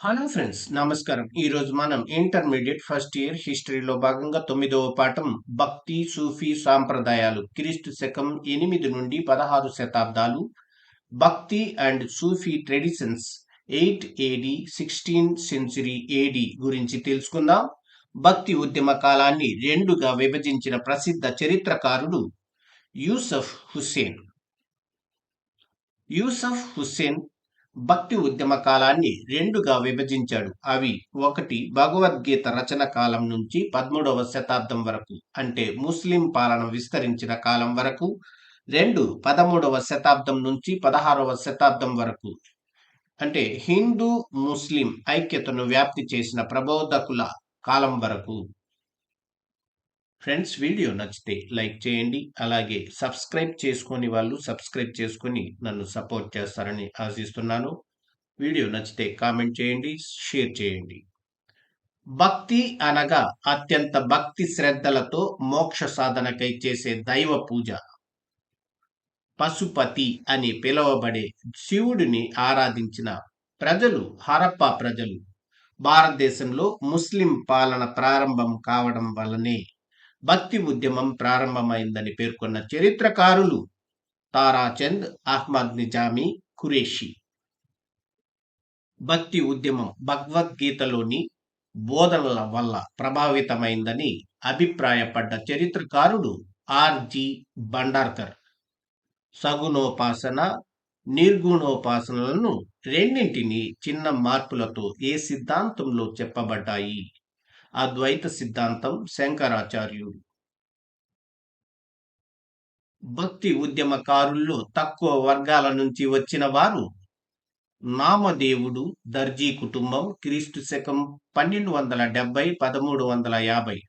Hello friends నమస్కారం. ఈరోజు మనం ఇంటర్మీడియట్ ఫస్ట్ ఇయర్ హిస్టరీలో భాగంగా తొమ్మిదవ పాఠం భక్తి సూఫీ సాంప్రదాయాలు క్రీస్తు శకం ఎనిమిది నుండి పదహారు శతాబ్దాలు bhakti and Sufi traditions eight AD sixteen century AD గురించి తెలుసుకుందాం. భక్తి ఉద్యమ కాలాన్ని రెండుగా విభజించిన ప్రసిద్ధ చరిత్రకారుడు యూసఫ్ హుస్సేన్. యూసఫ్ హుస్సేన్ భక్తి ఉద్యమ కాలాన్ని రెండుగా విభజించాడు. అవి ఒకటి భగవద్గీత రచన కాలం నుంచి పదమూడవ శతాబ్దం వరకు అంటే ముస్లిం పాలన విస్తరించిన కాలం వరకు రెండు పదమూడవ శతాబ్దం నుంచి పదహారవ శతాబ్దం వరకు. అంటే హిందూ ముస్లిం ఐక్యతను వ్యాప్తి చేసిన ప్రబోధకుల కాలం వరకు. ఫ్రెండ్స్ వీడియో నచ్చితే లైక్ చేయండి. అలాగే సబ్స్క్రైబ్ చేసుకొని వాళ్ళు సబ్స్క్రైబ్ చేసుకొని నన్ను సపోర్ట్ చేస్తారని ఆశిస్తున్నాను. వీడియో నచ్చితే కామెంట్ చేయండి షేర్ చేయండి. భక్తి అనగా అత్యంత భక్తి శ్రద్ధలతో మోక్ష సాధనకై చేసే దైవ పూజ. పశుపతి అని పిలువబడే శివుడిని ఆరాధించిన ప్రజలు హరప్ప ప్రజలు. భారతదేశంలో ముస్లిం పాలన ప్రారంభం కావడం వల్లనే భక్తి ఉద్యమం ప్రారంభమైందని పేర్కొన్న చరిత్రకారులు తారాచంద్ అహ్మద్ నిజామీ ఖురేషి. భక్తి ఉద్యమం భగవద్గీతలోని బోధనల వల్ల ప్రభావితమైందని అభిప్రాయపడ్డ చరిత్రకారుడు ఆర్జి బండార్కర్. సగుణోపాసన నిర్గుణోపాసనలను రెండింటిని చిన్న మార్పులతో ఏ సిద్ధాంతంలో చెప్పబడ్డాయి? అద్వైత సిద్ధాంతం శంకరాచార్యుడు. భక్తి ఉద్యమకారుల్లో తక్కువ వర్గాల నుంచి వచ్చిన వారు నామదేవుడు దర్జీ కుటుంబం క్రీస్తు శకం పన్నెండు వందల డెబ్బై పదమూడు వందల యాభై.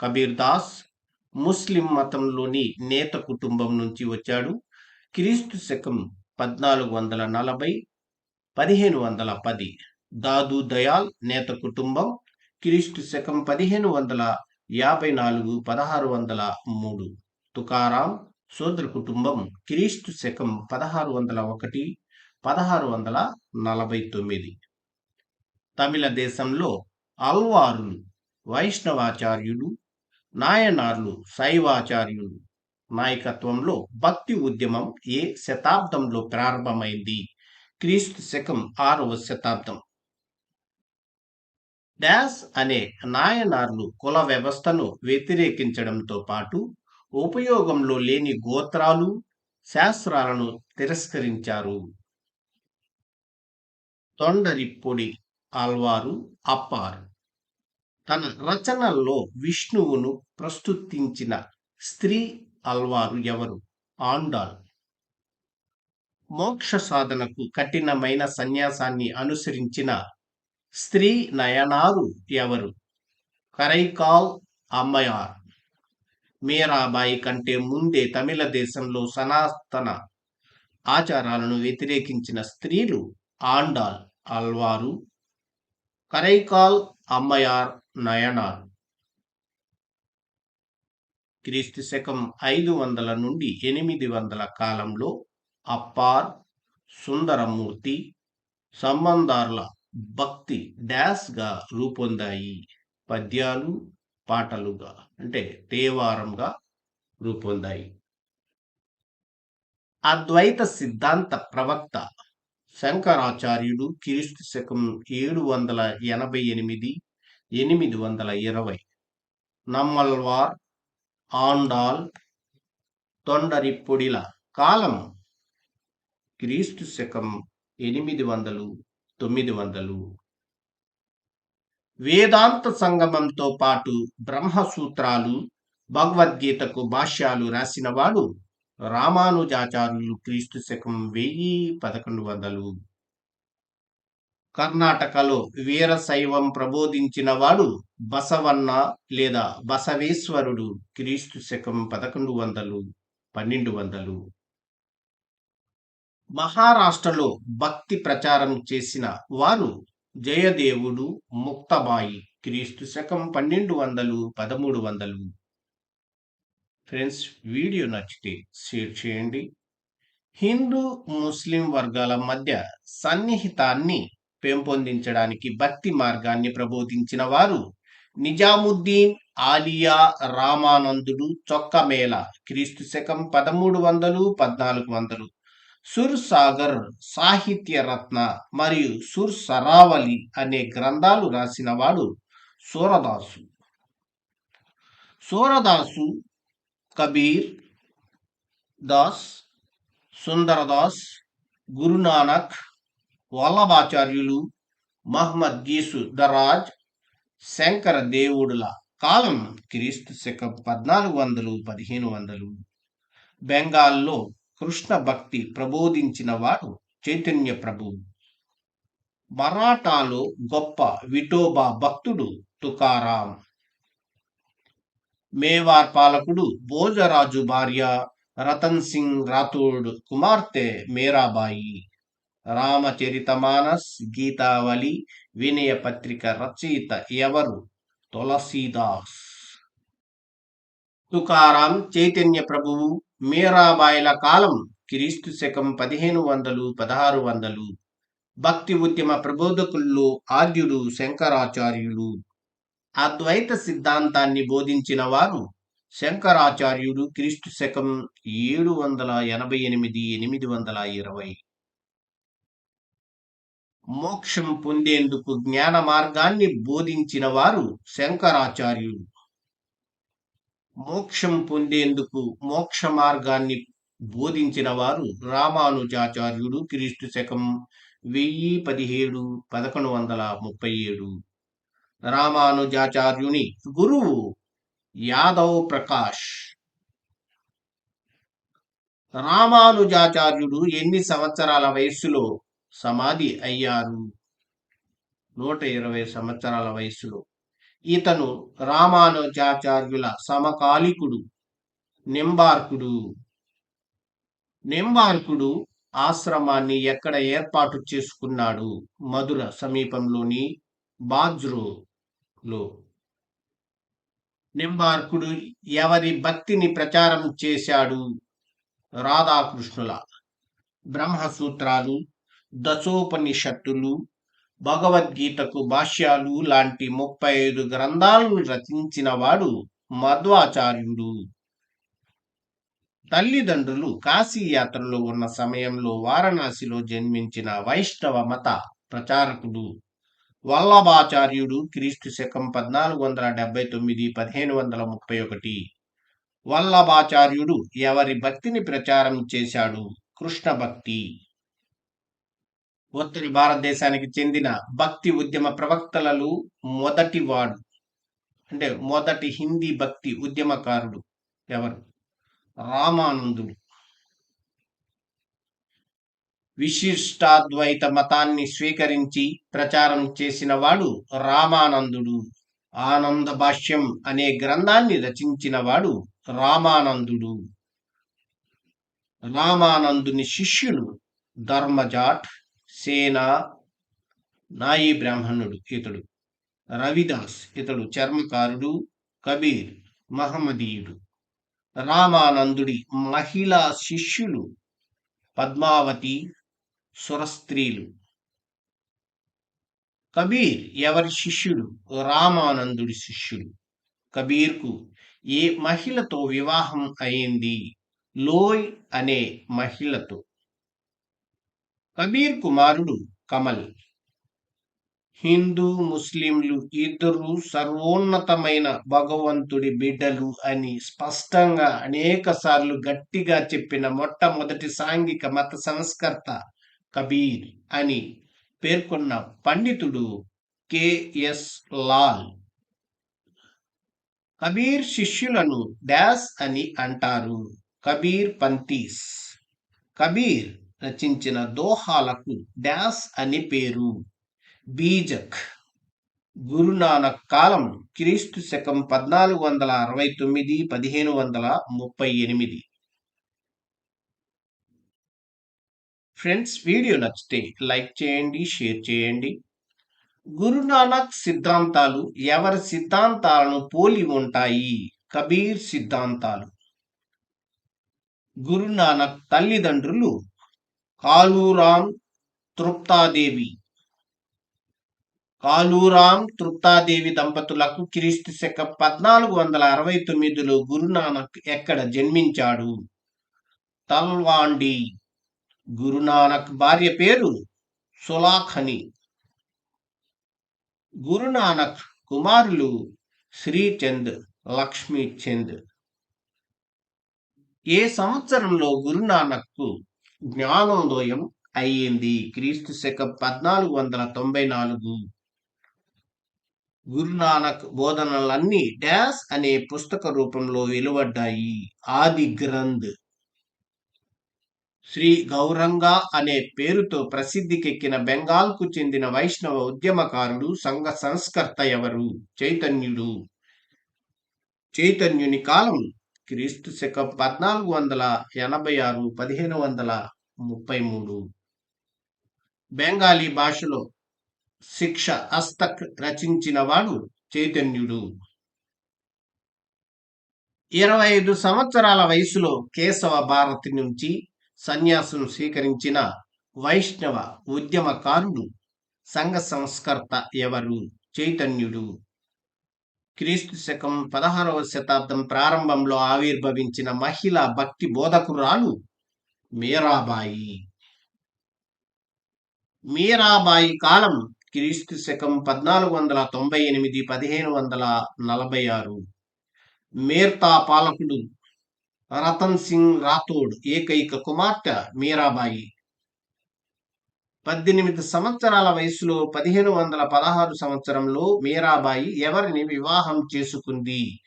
కబీర్ దాస్ ముస్లిం మతంలోని నేత కుటుంబం నుంచి వచ్చాడు. క్రీస్తు శకం పద్నాలుగు వందల నలభై పదిహేను వందల పది. దాదు దయాల్ నేత కుటుంబం క్రీస్తు శకం పదిహేను వందల యాభై నాలుగు పదహారు వందల మూడు. తుకారాం శూద్ర కుటుంబం క్రీస్తు శకం పదహారు వందల ఒకటి పదహారు వందల నలభై తొమ్మిది. తమిళ దేశంలో అల్వారులు వైష్ణవాచార్యుడు నాయనార్లు శైవాచార్యులు. నాయకత్వంలో భక్తి ఉద్యమం ఏ శతాబ్దంలో ప్రారంభమైంది? క్రీస్తు శకం ఆరవ శతాబ్దం. డాస్ అనే నాయనార్లు కుల వ్యవస్థను వ్యతిరేకించడంతో పాటు ఉపయోగంలో లేని గోత్రాలు శాస్త్రాలను తిరస్కరించారు. తొండరిప్పొడి ఆల్వారు అప్పారు. తన రచనల్లో విష్ణువును ప్రస్తుతించిన స్త్రీ అల్వారు ఎవరు? ఆండాల్ మోక్ష సాధనకు కఠినమైన సన్యాసాన్ని అనుసరించిన స్త్రీ నయనారు ఎవరు? కరైకాల్ అమ్మయార్. మీరాబాయి కంటే ముందే తమిళ దేశంలో సనాతన ఆచారాలను వ్యతిరేకించిన స్త్రీలు ఆండాల్ అల్వారు కరైకాల్ అమ్మయార్ నయనార్. క్రీస్తు శకం ఐదు వందల నుండి ఎనిమిది వందల కాలంలో అప్పార్ సుందరమూర్తి సంబంధార్ల భక్తి డాష్గా రూపొందాయి పద్యాలు పాటలుగా అంటే తేవారంగా రూపొందాయి. అద్వైత సిద్ధాంత ప్రవక్త శంకరాచార్యుడు క్రీస్తు శకం ఏడు వందల ఎనభై ఎనిమిది ఎనిమిది వందల ఇరవై నమ్మల్వార్ ఆండాల్ తొండరిప్పొడిల కాలం క్రీస్తు శకం ఎనిమిది వందలు తొమ్మిది వందలు. వేదాంత సంగమంతో పాటు బ్రహ్మసూత్రాలు భగవద్గీతకు భాష్యాలు రాసినవాడు రామానుజాచార్యులు క్రీస్తు శకం వెయ్యి పదకొండు వందలు. కర్ణాటకలో వీరశైవం ప్రబోధించిన వాడు బసవన్న లేదా బసవేశ్వరుడు క్రీస్తు శకం పదకొండు వందలు పన్నెండు వందలు. మహారాష్ట్రలో భక్తి ప్రచారం చేసిన వారు జయదేవుడు ముక్తబాయి క్రీస్తు శకం పన్నెండు వందలు పదమూడు వందలు. ఫ్రెండ్స్ వీడియో నచ్చితే షేర్ చేయండి. హిందూ ముస్లిం వర్గాల మధ్య సన్నిహితాన్ని పెంపొందించడానికి భక్తి మార్గాన్ని ప్రబోధించిన వారు నిజాముద్దీన్ ఆలియా రామానందుడు చొక్కమేళ క్రీస్తు శకం పదమూడు వందలు పద్నాలుగు వందలు. సుర్ సాగర్ సాహిత్య రత్న మరియు సుర్ సరావలి అనే గ్రంథాలు రాసినవాడు సూరదాసు. సూరదాసు కబీర్ దాస్ సుందరదాస్ గురునానక్ వల్లభాచార్యులు మహమ్మద్ గీసు దరాజ్ శంకర దేవుడుల కాలం క్రీస్తు శకం పద్నాలుగు వందలు పదిహేను వందలు. బెంగాల్లో కృష్ణ భక్తి ప్రబోధించిన వాడు చైతన్య ప్రభు. మరాఠాలో గొప్ప విఠోబా భక్తుడు తుకారాం. మేవార్ పాలకుడు భోజరాజు భార్య రతన్ సింగ్ రాథోడ్ కుమార్తె మేరాబాయి. రామచరితమానస్ గీతావళి వినయ పత్రిక రచయిత ఎవరు? తులసీదాస్. తుకారాం చైతన్య ప్రభువు మీరాబాయిల కాలం క్రీస్తు శకం పదిహేను వందలు పదహారు వందలు. భక్తి ఉద్యమ ప్రబోధకుల్లో ఆద్యుడు శంకరాచార్యులు. అద్వైత సిద్ధాంతాన్ని బోధించిన వారు శంకరాచార్యుడు క్రీస్తు శకం ఏడు వందల ఎనభై ఎనిమిది ఎనిమిది వందల ఇరవై. మోక్షం పొందేందుకు జ్ఞాన మార్గాన్ని బోధించిన వారు శంకరాచార్యులు. మోక్షం పొందేందుకు మోక్ష మార్గాన్ని బోధించిన వారు రామానుజాచార్యుడు క్రీస్తు శకం వెయ్యి పదిహేడు పదకొండు వందల ముప్పై ఏడు. రామానుజాచార్యుని గురువు యాదవ్ ప్రకాష్. రామానుజాచార్యుడు ఎన్ని సంవత్సరాల వయస్సులో సమాధి అయ్యారు? నూట ఇరవై సంవత్సరాల వయస్సులో. ఇతను రామానుజాచార్యుల సమకాలికుడు నింబార్కుడు. నింబార్కుడు ఆశ్రమాన్ని ఎక్కడ ఏర్పాటు చేసుకున్నాడు? మధుర సమీపంలోని బాజ్రోలో. నింబార్కుడు ఎవరి భక్తిని ప్రచారం చేశాడు? రాధాకృష్ణుల. బ్రహ్మసూత్రాలు దశోపనిషత్తులు భగవద్గీతకు భాష్యాలు లాంటి ముప్పై ఐదు గ్రంథాలను రచించినవాడు మధ్వాచార్యుడు. తల్లిదండ్రులు కాశీ యాత్రలో ఉన్న సమయంలో వారణాసిలో జన్మించిన వైష్ణవ మత ప్రచారకుడు. వల్లభాచార్యుడు క్రీస్తు శకం పద్నాలుగు వందల డెబ్బై తొమ్మిది పదిహేను వందల ముప్పై ఒకటి. వల్లభాచార్యుడు ఎవరి భక్తిని ప్రచారం చేశాడు? కృష్ణ భక్తి ఉత్తర భారతదేశానికి చెందిన భక్తి ఉద్యమ ప్రవక్తలలో మొదటివాడు. అంటే మొదటి హిందీ భక్తి ఉద్యమకారుడు ఎవరు? రామానందుడు. విశిష్టాద్వైత మతాన్ని స్వీకరించి ప్రచారం చేసిన వాడు రామానందుడు. ఆనంద భాష్యం అనే గ్రంథాన్ని రచించిన వాడు రామానందుడు. రామానందుని శిష్యులు ధర్మజాట్ సేన నాయి బ్రాహ్మణుడు ఇతడు. రవిదాస్ ఇతడు చర్మకారుడు కబీర్ మహమ్మదీయుడు. రామానందుడి మహిళా శిష్యులు పద్మావతి సురస్త్రీలు. కబీర్ ఎవరి శిష్యుడు? రామానందుడి శిష్యుడు. కబీర్కు ఏ మహిళతో వివాహం అయింది? లోయ్ అనే మహిళతో. కబీర్ కుమారుడు కమల్. హిందూ ముస్లింలు ఇద్దరు సర్వోన్నతమైన భగవంతుడి బిడ్డలు అని స్పష్టంగా అనేకసార్లు గట్టిగా చెప్పిన మొట్టమొదటి సాంఘిక మత సంస్కర్త కబీర్ అని పేర్కొన్న పండితుడు కెఎస్ లాల్. కబీర్ శిష్యులను డాస్ అని అంటారు. కబీర్ పంతీస్. కబీర్ రచించిన దోహాలకు డాస్ అని పేరు. బీజక్. గురునానక్ కాలం క్రీస్తు శకం పద్నాలుగు వందల అరవై తొమ్మిది పదిహేను వందల ముప్పై ఎనిమిది. ఫ్రెండ్స్ వీడియో నచ్చితే లైక్ చేయండి షేర్ చేయండి. గురునానక్ సిద్ధాంతాలు ఎవరి సిద్ధాంతాలను పోలి ఉంటాయి? కబీర్ సిద్ధాంతాలు. గురునానక్ తల్లిదండ్రులు కాలూరాం తృప్తాదేవి. కాలూరాం తృప్తాదేవి దంపతులకు క్రీస్తు శక పద్నాలుగు వందల అరవై తొమ్మిదిలో గురునానక్ ఎక్కడ జన్మించాడు? తల్వాండి. గురునానక్ భార్య పేరు సులాఖని. గురునానక్ కుమారులు శ్రీచంద్ లక్ష్మీచంద్. ఏ సంవత్సరంలో గురునానక్కు జ్ఞానోదయం అయ్యింది. క్రీస్తు శకం పద్నాలుగు వందల తొంభై నాలుగు. గురునానక్ బోధనలన్నీ డాష్ అనే పుస్తక రూపంలో వెలువడ్డాయి. ఆది గ్రంథ్. శ్రీ గౌరంగ అనే పేరుతో ప్రసిద్ధికెక్కిన బెంగాల్కు చెందిన వైష్ణవ ఉద్యమకారుడు సంఘ సంస్కర్త ఎవరు? చైతన్యుడు. చైతన్యుని కాలం క్రీస్తు శకం పద్నాలుగు వందల ఎనభై ఆరు పదిహేను వందల ముప్పై మూడు. బెంగాలీ భాషలో శిక్ష అస్తక్ రచించిన వాడు చైతన్యుడు. ఇరవై ఐదు సంవత్సరాల వయసులో కేశవ భారతి నుంచి సన్యాసం స్వీకరించిన వైష్ణవ ఉద్యమకారుడు సంఘ సంస్కర్త ఎవరు? చైతన్యుడు. క్రీస్తు శకం పదహారవ శతాబ్దం ప్రారంభంలో ఆవిర్భవించిన మహిళ భక్తి బోధకురాలు మీరాబాయి. మీరాబాయి కాలం క్రీస్తు శకం పద్నాలుగు వందల తొంభై ఎనిమిది పదిహేను వందల నలభై ఆరు. మేర్తా పాలకుడు రతన్ సింగ్ రాథోడ్ ఏకైక కుమార్తె మీరాబాయి. పద్దెనిమిది సంవత్సరాల వయసులో పదిహేను వందల పదహారు సంవత్సరంలో మీరాబాయి ఎవరిని వివాహం చేసుకుంది?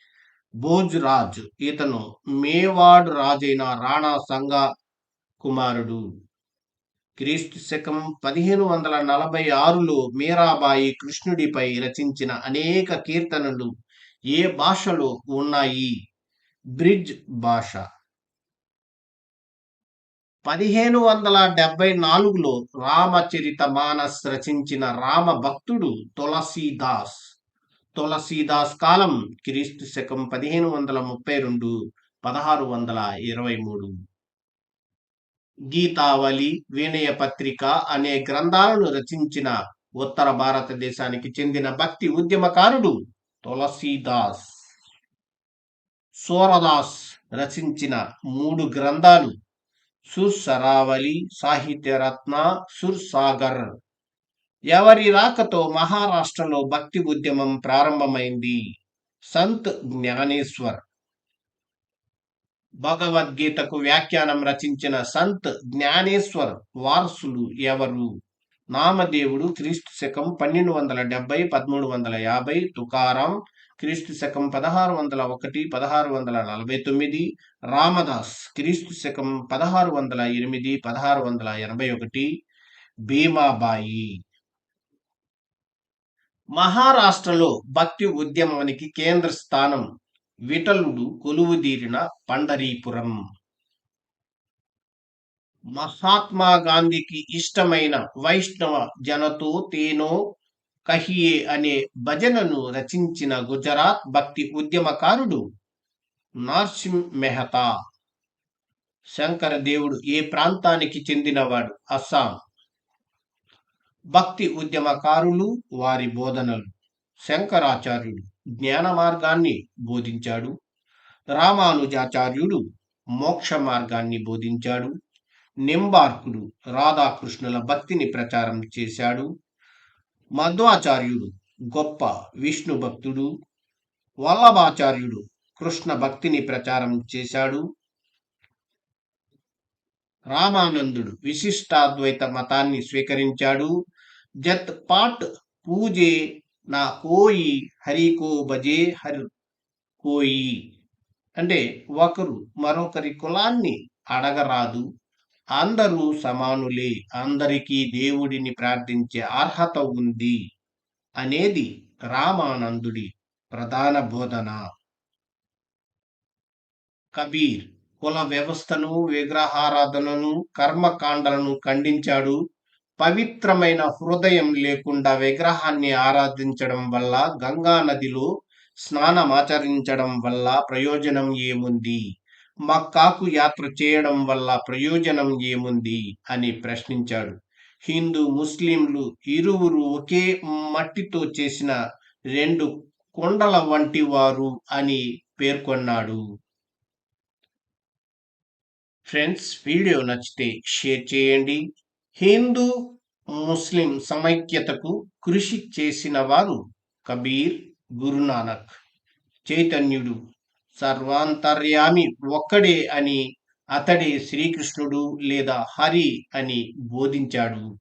భోజ్రాజ్ ఇతను మేవాడ్ రాజైన రాణా సంగ కుమారుడు. క్రీస్తు శకం పదిహేను వందల నలభై ఆరులో మీరాబాయి కృష్ణుడిపై రచించిన అనేక కీర్తనలు ఏ భాషలో ఉన్నాయి? బ్రిడ్జ్ భాష. పదిహేను వందల డెబ్బై నాలుగులో రామచరిత మానస్ రచించిన రామ భక్తుడు తులసీదాస్. తులసీదాస్ కాలం క్రీస్తు శకం పదిహేను వందల ముప్పై రెండు పదహారు వందల ఇరవై మూడు. గీతావళి వినయ పత్రిక అనే గ్రంథాలను రచించిన ఉత్తర భారతదేశానికి చెందిన భక్తి ఉద్యమకారుడు తులసీదాస్. సూరదాస్ రచించిన మూడు గ్రంథాలు సుర్సరావళి సాహిత్యరత్న సుర్సాగర్. ఎవరి రాకతో మహారాష్ట్రలో భక్తి ఉద్యమం ప్రారంభమైంది? సంత్ జ్ఞానేశ్వర్. భగవద్గీతకు వ్యాఖ్యానం రచించిన సంత్ జ్ఞానేశ్వర్ వారసులు ఎవరు? నామదేవుడు క్రీస్తు శకం పన్నెండు వందల డెబ్బై పదమూడు వందల యాభై తుకారం క్రీస్తు శకం పదహారు వందల ఒకటి పదహారు వందల నలభై తొమ్మిది రామదాస్ క్రీస్తు శకం పదహారు వందల ఎనిమిది పదహారు వందల ఎనభై ఒకటి భీమాబాయి. మహారాష్ట్రలో భక్తి ఉద్యమానికి కేంద్ర స్థానం విఠలుడు కొలువుదీరిన పండరీపురం. మహాత్మా గాంధీకి ఇష్టమైన వైష్ణవ జనతో తేనో కహియే అనే భజనను రచించిన గుజరాత్ భక్తి ఉద్యమకారుడు నర్సింహ్ మెహతా. శంకర దేవుడు ఏ ప్రాంతానికి చెందినవాడు? అస్సాం. భక్తి ఉద్యమకారులు వారి బోధనలు. శంకరాచార్యుడు జ్ఞాన మార్గాన్ని బోధించాడు. రామానుజాచార్యుడు మోక్ష మార్గాన్ని బోధించాడు. నింబార్కుడు రాధాకృష్ణుల భక్తిని ప్రచారం చేశాడు. మధ్వాచార్యుడు గొప్ప విష్ణు భక్తుడు వల్లభాచార్యుడు కృష్ణ భక్తిని ప్రచారం చేశాడు. రామానందుడు విశిష్టాద్వైత మతాన్ని స్వీకరించాడు. జత్ పాట్ పూజే నా కోయి హరికో భజే హరి కోయి అంటే ఒకరు మరొకరి కులాన్ని అడగరాదు. అందరూ సమానులే అందరికీ దేవుడిని ప్రార్థించే అర్హత ఉంది అనేది రామానందుడి ప్రధాన బోధన. కబీర్ కుల వ్యవస్థను విగ్రహారాధనను కర్మకాండలను ఖండించాడు. పవిత్రమైన హృదయం లేకుండా విగ్రహాన్ని ఆరాధించడం వల్ల గంగా నదిలో స్నానమాచరించడం వల్ల ప్రయోజనం ఏముంది? మక్కాకు యాత్ర చేయడం వల్ల ప్రయోజనం ఏముంది? అని ప్రశ్నించాడు. హిందూ ముస్లింలు ఇరువురు ఒకే మట్టితో చేసిన రెండు కొండల వంటి వారు అని పేర్కొన్నాడు. ఫ్రెండ్స్ వీడియో నచ్చితే షేర్ చేయండి. హిందూ ముస్లిం సమైక్యతకు కృషి చేసిన వారు కబీర్ గురునానక్. చైతన్యుడు సర్వాంతర్యామి ఒక్కడే అని అతడే శ్రీకృష్ణుడు లేదా హరి అని బోధించాడు.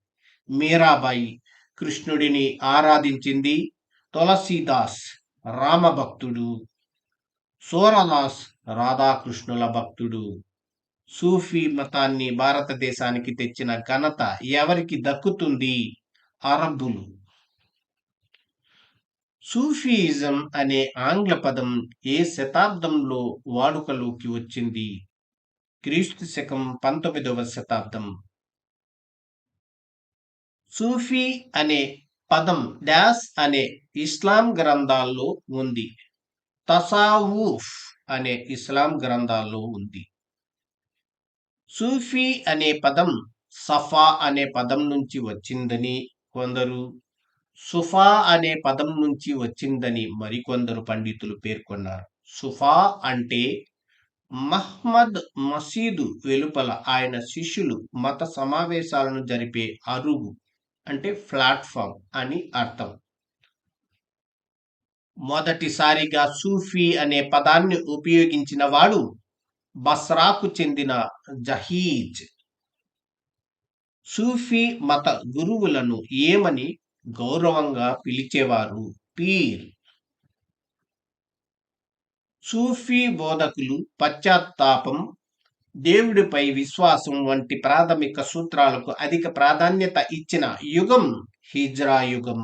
మీరాబాయి కృష్ణుడిని ఆరాధించింది తులసీదాస్ రామభక్తుడు సూరదాస్ రాధాకృష్ణుల భక్తుడు. సూఫీ మతాన్ని భారతదేశానికి తెచ్చిన ఘనత ఎవరికి దక్కుతుంది? అరబ్బులు. సూఫీయిజం అనే ఆంగ్ల పదం ఏ శతాబ్దంలో వాడుకలోకి వచ్చింది? క్రీస్తు శకం పంతొమ్మిదవ శతాబ్దం. సూఫీ అనే పదం డాస్ అనే ఇస్లాం గ్రంథాల్లో ఉంది. తసావూఫ్ అనే ఇస్లాం గ్రంథాల్లో ఉంది. సూఫీ అనే పదం సఫా అనే పదం నుంచి వచ్చిందని కొందరు సుఫా అనే పదం నుంచి వచ్చిందని మరికొందరు పండితులు పేర్కొన్నారు. సుఫా అంటే మహ్మద్ మసీదు వెలుపల ఆయన శిష్యులు మత సమావేశాలను జరిపే అరుగు అంటే ప్లాట్ఫామ్ అని అర్థం. మొదటిసారిగా సూఫీ అనే పదాన్ని ఉపయోగించిన వాడు బస్రాకు చెందిన జహీజ్. సూఫీ మత గురువులను ఏమని గౌరవంగా పిలిచేవారు. పీర్. సూఫీ బోధకులు పశ్చాత్తాపం దేవుడిపై విశ్వాసం వంటి ప్రాథమిక సూత్రాలకు అధిక ప్రాధాన్యత ఇచ్చిన యుగం హిజ్రా యుగం.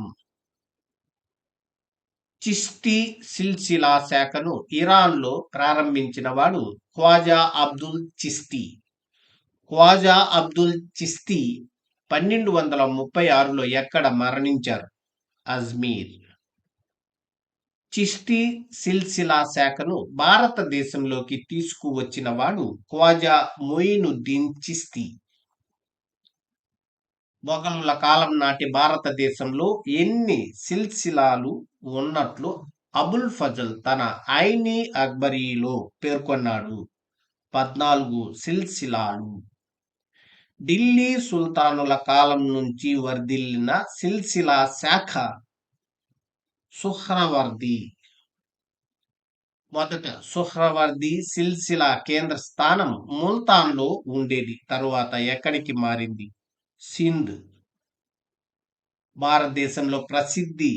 చిస్తి సిల్సిలా శాఖను ఇరాన్లో ప్రారంభించిన వాడు ఖ్వాజా అబ్దుల్ చిస్తీ ఖ్వాజా అబ్దుల్ చిస్తి పన్నెండు వందల ముప్పై ఆరులో ఎక్కడ మరణించారు? అజ్మీర్. చిష్తి సిల్సిలా శాఖను భారతదేశంలోకి తీసుకువచ్చిన వాడు ఖ్వాజా మొయినుద్దీన్ చిస్తి మొఘలుల కాలం నాటి భారతదేశంలో ఎన్ని సిల్సిలాలు ఉన్నట్లు అబుల్ ఫజల్ తన ఐనీ అక్బరీలో పేర్కొన్నాడు. పద్నాలుగు సిల్సిలాలు. ఢిల్లీ సుల్తానుల కాలం నుంచి వర్ధిల్లిన సిల్సిలా శాఖ. సుహ్రవర్ది మొదట సుహ్రవర్ది సిల్సిలా కేంద్ర స్థానం ముల్తాన్లో ఉండేది. తరువాత ఎక్కడికి మారింది? సింధ్. భారతదేశంలో ప్రసిద్ధి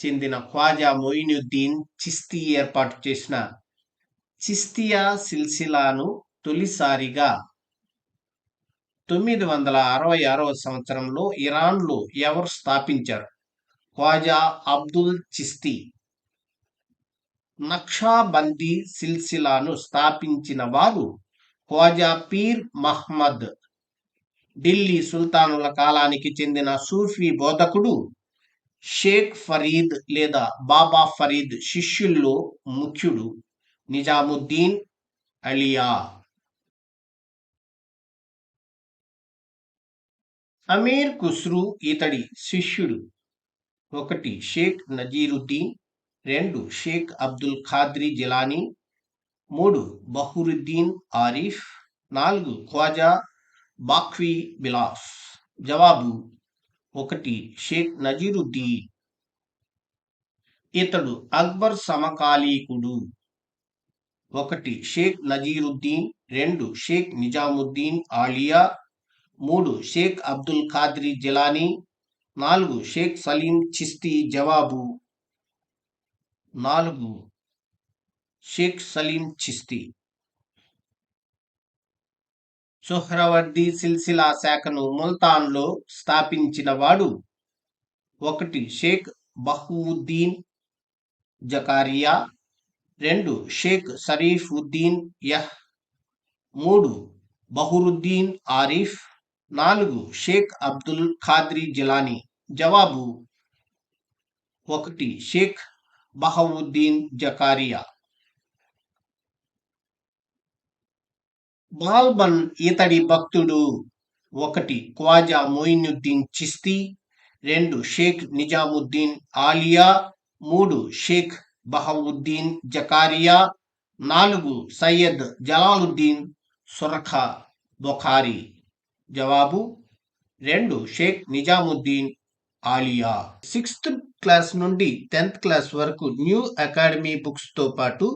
చెందిన ఖ్వాజా మొయినుద్దీన్ చిస్తీ ఏర్పాటు చేసిన చిస్తియా సిల్సిలాను తొలిసారిగా తొమ్మిది వందల అరవై ఆరవ సంవత్సరంలో ఇరాన్లో ఎవరు స్థాపించారు? ఖ్వాజా అబ్దుల్ చిస్తీ. నక్షాబందీ సిల్సిలాను స్థాపించిన వారు ఖ్వాజా పీర్ మహ్మద్. ఢిల్లీ సుల్తానుల కాలానికి చెందిన సూఫీ బోధకుడు షేక్ ఫరీద్ లేదా బాబా ఫరీద్ శిష్యుల్లో ముఖ్యుడు నిజాముద్దీన్ అలియా. అమీర్ ఖుస్రు ఇతడి శిష్యుడు. ఒకటి షేక్ నజీరుద్దీన్ రెండు షేక్ అబ్దుల్ ఖాద్రి జిలానీ మూడు బహురుద్దీన్ ఆరిఫ్ నాలుగు ఖ్వాజా బాఖ్వీ బిలాస్. జవాబు ఒకటి షేక్ నజీరుద్దీన్. ఇతడు అక్బర్ సమకాలీకుడు. ఒకటి షేక్ నజీరుద్దీన్ రెండు షేక్ నిజాముద్దీన్ ఆలియా మూడు షేక్ అబ్దుల్ ఖాద్రి జిలానీ నాలుగు షేక్ సలీం చిస్తీ జవాబు నాలుగు షేక్ సలీం చిస్తీ. సుహ్రవర్ది సిల్సిలా శాఖను ముల్తాన్లో స్థాపించినవాడు ఒకటి షేక్ బహువుద్దీన్ జకారియా రెండు షేక్ షరీఫ్ ఉద్దీన్ యహ్ మూడు బహురుద్దీన్ ఆరిఫ్ నాలుగు షేక్ అబ్దుల్ ఖాద్రి జిలానీ. జవాబు ఒకటి షేక్ బహవుద్దీన్ జకారియా. బాల్బన్ ఇతడి భక్తుడు ఒకటి ఖ్వాజా మొయినుద్దీన్ చిస్తీ. రెండు షేక్ నిజాముద్దీన్ ఆలియా. మూడు షేక్ బహవుద్దీన్ జకారియా. నాలుగు సయ్యద్ జలాలుద్దీన్ సురఖా బొఖారి. జవాబు రెండు షేక్ నిజాముద్దీన్ ఆలియా. సిక్స్త్ క్లాస్ నుండి టెన్త్ క్లాస్ వరకు న్యూ అకాడమీ బుక్స్తో పాటు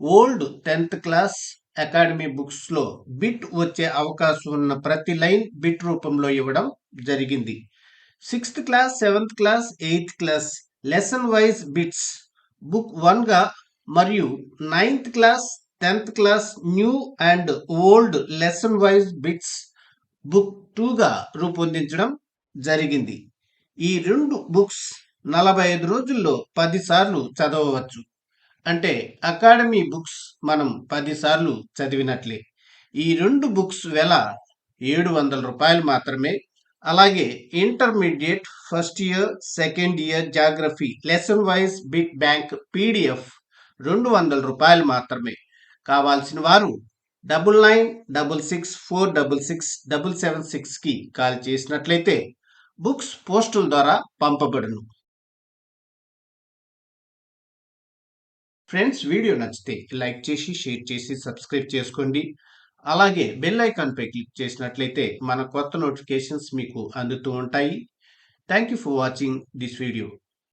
ఓల్డ్ టెన్త్ క్లాస్ అకాడమీ బుక్స్లో బిట్ వచ్చే అవకాశం ఉన్న ప్రతి లైన్ బిట్ రూపంలో ఇవ్వడం జరిగింది. Sixth class seventh class eighth class lesson wise bits book వన్గా మరియు ninth class tenth class new and old lesson wise bits book టూగా రూపొందించడం జరిగింది. ఈ రెండు బుక్స్ నలభై ఐదు రోజుల్లో పదిసార్లు చదవవచ్చు. అంటే అకాడమీ బుక్స్ మనం పదిసార్లు చదివినట్లే. ఈ రెండు బుక్స్ వెల ఏడు వందల రూపాయలు మాత్రమే. అలాగే intermediate first year second year geography lesson wise bit bank PDF రెండు వందల రూపాయలు మాత్రమే. కావాల్సిన వారు double nine double six four double six double seven సిక్స్కి కాల్ చేసినట్లయితే బుక్స్ పోస్టుల ద్వారా పంపబడును. ఫ్రెండ్స్ వీడియో నచ్చితే లైక్ చేసి షేర్ చేసి సబ్స్క్రైబ్ చేసుకోండి. అలాగే బెల్ ఐకాన్పై క్లిక్ చేసినట్లయితే మన కొత్త నోటిఫికేషన్స్ మీకు అందుతూ ఉంటాయి. Thank you for watching this video.